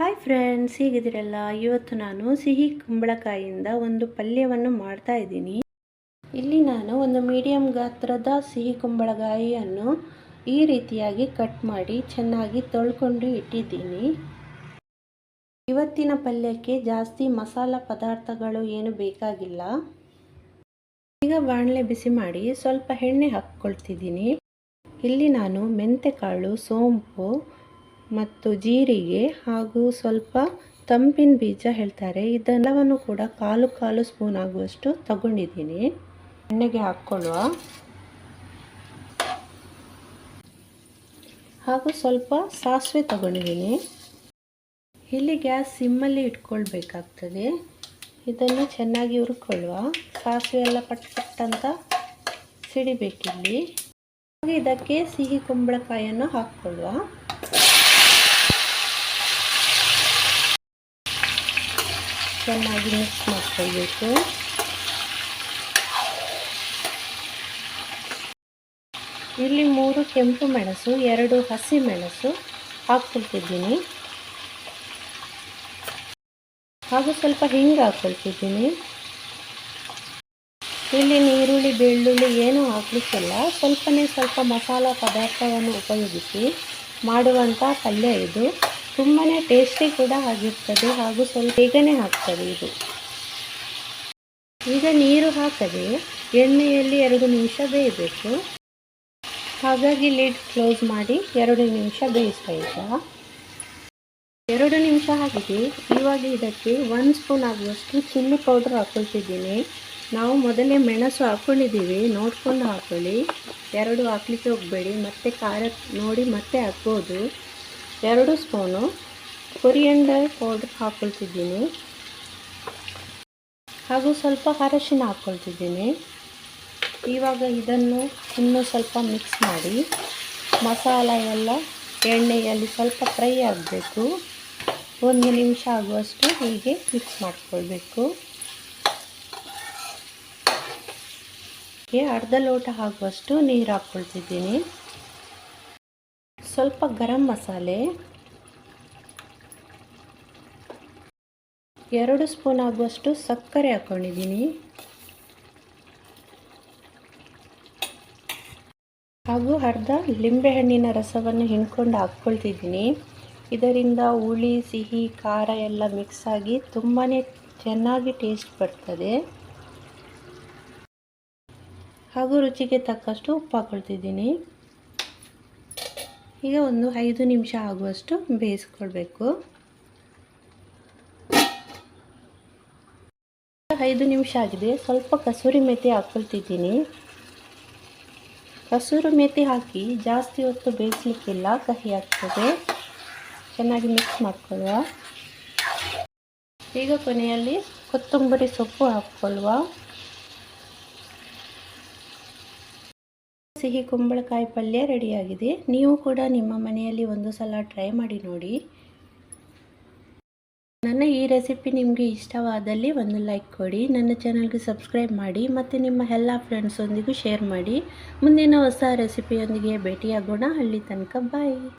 Hi friends ಹೀಗಿದ್ದೀರಲ್ಲ? ಇವತ್ತು ನಾನು ಸಿಹಿ ಕುಂಬಳಕಾಯಿಯಿಂದ ಒಂದು ಪಲ್ಯವನ್ನು ಮಾಡ್ತಾ ಇದ್ದೀನಿ. ಇಲ್ಲಿ ನಾನು ಒಂದು ಮೀಡಿಯಂ ಗಾತ್ರದ ಸಿಹಿ ಕುಂಬಳಕಾಯಿಯನ್ನು ಈ ರೀತಿಯಾಗಿ ಕಟ್ ಮಾಡಿ ಚೆನ್ನಾಗಿ ತೊಳ್ಕೊಂಡು ಇಟ್ಟಿದ್ದೀನಿ. ಇವತ್ತಿನ ಪಲ್ಯಕ್ಕೆ ಜಾಸ್ತಿ ಮಸಾಲ ಪದಾರ್ಥಗಳು ಏನು ಬೇಕಾಗಿಲ್ಲ. ಈಗ ಬಾಣಲೆ ಬಿಸಿ ಮಾಡಿ ಸ್ವಲ್ಪ ಎಣ್ಣೆ ಹಾಕ್ಕೊಳ್ತಿದ್ದೀನಿ. ಇಲ್ಲಿ ನಾನು ಮೆಂತೆಕಾಳು, ಸೋಂಪು ಮತ್ತು ಜೀರಿಗೆ ಹಾಗೂ ಸ್ವಲ್ಪ ತಂಪಿನ ಬೀಜ ಹೇಳ್ತಾರೆ. ಇದೆಲ್ಲವನ್ನು ಕೂಡ ಕಾಲು ಕಾಲು ಸ್ಪೂನ್ ಆಗುವಷ್ಟು ತಗೊಂಡಿದ್ದೀನಿ. ಎಣ್ಣೆಗೆ ಹಾಕ್ಕೊಳ್ಳುವ. ಹಾಗೂ ಸ್ವಲ್ಪ ಸಾಸಿವೆ ತಗೊಂಡಿದ್ದೀನಿ. ಇಲ್ಲಿ ಗ್ಯಾಸ್ ಸಿಮ್ಮಲ್ಲಿ ಇಟ್ಕೊಳ್ಬೇಕಾಗ್ತದೆ. ಇದನ್ನು ಚೆನ್ನಾಗಿ ಹುರ್ಕೊಳ್ಳುವ. ಸಾಸಿವೆ ಎಲ್ಲ ಪಟ್ ಪಟ್ ಅಂತ ಸಿಡಿಬೇಕಿಲ್ಲಿ. ಹಾಗೆ ಇದಕ್ಕೆ ಸಿಹಿ ಕುಂಬಳಕಾಯನ್ನು ಹಾಕ್ಕೊಳ್ಳುವ. ಚೆನ್ನಾಗಿ ಮಿಕ್ಸ್ ಮಾಡ್ಕೊಳ್ಬೇಕು. ಇಲ್ಲಿ ಮೂರು ಕೆಂಪು ಮೆಣಸು, ಎರಡು ಹಸಿ ಮೆಣಸು ಹಾಕ್ಕೊಳ್ತಿದ್ದೀನಿ. ಹಾಗೂ ಸ್ವಲ್ಪ ಹಿಂಗೆ ಹಾಕ್ಕೊಳ್ತಿದ್ದೀನಿ. ಇಲ್ಲಿ ನೀರುಳ್ಳಿ, ಬೆಳ್ಳುಳ್ಳಿ ಏನೂ ಹಾಕ್ಲಿಕ್ಕಿಲ್ಲ. ಸ್ವಲ್ಪನೇ ಸ್ವಲ್ಪ ಮಸಾಲ ಪದಾರ್ಥವನ್ನು ಉಪಯೋಗಿಸಿ ಮಾಡುವಂಥ ಪಲ್ಯ ಇದು. ತುಂಬಾ ಟೇಸ್ಟಿ ಕೂಡ ಆಗಿರ್ತದೆ ಹಾಗೂ ಸ್ವಲ್ಪ ಬೇಗನೆ ಆಗ್ತದೆ ಇದು. ಈಗ ನೀರು ಹಾಕದೆ ಎಣ್ಣೆಯಲ್ಲಿ ಎರಡು ನಿಮಿಷ ಬೇಯಬೇಕು ಹಾಗಾಗಿ ಲಿಡ್ ಕ್ಲೋಸ್ ಮಾಡಿ ಎರಡು ನಿಮಿಷ ಬೇಯಿಸ್ತಾ ಎರಡು ನಿಮಿಷ ಆಗಿದೆ. ಇವಾಗ ಇದಕ್ಕೆ ಒಂದು ಸ್ಪೂನ್ ಆಗುವಷ್ಟು ಚಿಲ್ಲಿ ಪೌಡ್ರ್ ಹಾಕೊಳ್ತಿದ್ದೀನಿ. ನಾವು ಮೊದಲೇ ಮೆಣಸು ಹಾಕ್ಕೊಂಡಿದ್ದೀವಿ ನೋಡ್ಕೊಂಡು ಹಾಕೊಳ್ಳಿ. ಎರಡು ಹಾಕ್ಲಿಕ್ಕೆ ಹೋಗಬೇಡಿ. ಮತ್ತೆ ಖಾರ ನೋಡಿ ಮತ್ತೆ ಹಾಕ್ಬೋದು. ಎರಡು ಸ್ಪೂನು ಕೊರಿಯಂಡರ್ ಪೌಡ್ರ್ ಹಾಕ್ಕೊಳ್ತಿದ್ದೀನಿ. ಹಾಗೂ ಸ್ವಲ್ಪ ಅರಶಿನ ಹಾಕ್ಕೊಳ್ತಿದ್ದೀನಿ. ಇವಾಗ ಇದನ್ನು ಇನ್ನೂ ಸ್ವಲ್ಪ ಮಿಕ್ಸ್ ಮಾಡಿ ಮಸಾಲ ಎಲ್ಲ ಎಣ್ಣೆಯಲ್ಲಿ ಸ್ವಲ್ಪ ಫ್ರೈ ಆಗಬೇಕು. ಒಂದು ನಿಮಿಷ ಆಗುವಷ್ಟು ಹೀಗೆ ಮಿಕ್ಸ್ ಮಾಡಿಕೊಳ್ಬೇಕು. ಅರ್ಧ ಲೋಟ ಆಗುವಷ್ಟು ನೀರು ಹಾಕ್ಕೊಳ್ತಿದ್ದೀನಿ. ಸ್ವಲ್ಪ ಗರಂ ಮಸಾಲೆ. ಎರಡು ಸ್ಪೂನ್ ಆಗುವಷ್ಟು ಸಕ್ಕರೆ ಹಾಕ್ಕೊಂಡಿದ್ದೀನಿ ಹಾಗೂ ಅರ್ಧ ಲಿಂಬೆಹಣ್ಣಿನ ರಸವನ್ನು ಹಿಂಡ್ಕೊಂಡು ಹಾಕ್ಕೊಳ್ತಿದ್ದೀನಿ. ಇದರಿಂದ ಹುಳಿ, ಸಿಹಿ, ಖಾರ ಎಲ್ಲ ಮಿಕ್ಸ್ ಆಗಿ ತುಂಬಾ ಚೆನ್ನಾಗಿ ಟೇಸ್ಟ್ ಬರ್ತದೆ. ಹಾಗೂ ರುಚಿಗೆ ತಕ್ಕಷ್ಟು ಉಪ್ಪು ಹಾಕ್ಕೊಳ್ತಿದ್ದೀನಿ ಈಗ ಒಂದು ಐದು ನಿಮಿಷ ಆಗುವಷ್ಟು ಬೇಯಿಸ್ಕೊಳ್ಬೇಕು. ಐದು ನಿಮಿಷ ಆಗಿದೆ. ಸ್ವಲ್ಪ ಕಸೂರಿ ಮೆಥಿ ಹಾಕ್ಕೊಳ್ತಿದ್ದೀನಿ ಕಸೂರಿ ಮೆಥಿ ಹಾಕಿ ಜಾಸ್ತಿ ಹೊತ್ತು ಬೇಯಿಸ್ಲಿಕ್ಕಿಲ್ಲ. ಕಹಿ ಆಗ್ತದೆ. ಚೆನ್ನಾಗಿ ಮಿಕ್ಸ್ ಮಾಡ್ಕೊಳ್ಳುವ. ಈಗ ಕೊನೆಯಲ್ಲಿ ಕೊತ್ತಂಬರಿ ಸೊಪ್ಪು ಹಾಕ್ಕೊಳ್ಳುವ ಸಿಹಿ ಕುಂಬಳಕಾಯಿ ಪಲ್ಯ ರೆಡಿಯಾಗಿದೆ. ನೀವು ಕೂಡ ನಿಮ್ಮ ಮನೆಯಲ್ಲಿ ಒಂದು ಸಲ ಟ್ರೈ ಮಾಡಿ ನೋಡಿ. ನನ್ನ ಈ ರೆಸಿಪಿ ನಿಮಗೆ ಇಷ್ಟವಾದಲ್ಲಿ ಒಂದು ಲೈಕ್ ಕೊಡಿ, ನನ್ನ ಚಾನಲ್ಗೆ ಸಬ್ಸ್ಕ್ರೈಬ್ ಮಾಡಿ, ಮತ್ತು ನಿಮ್ಮ ಎಲ್ಲ ಫ್ರೆಂಡ್ಸೊಂದಿಗೂ ಶೇರ್ ಮಾಡಿ. ಮುಂದಿನ ಹೊಸ ರೆಸಿಪಿಯೊಂದಿಗೆ ಭೇಟಿಯಾಗೋಣ. ಹಳ್ಳಿ ತನಕ ಬಾಯ್.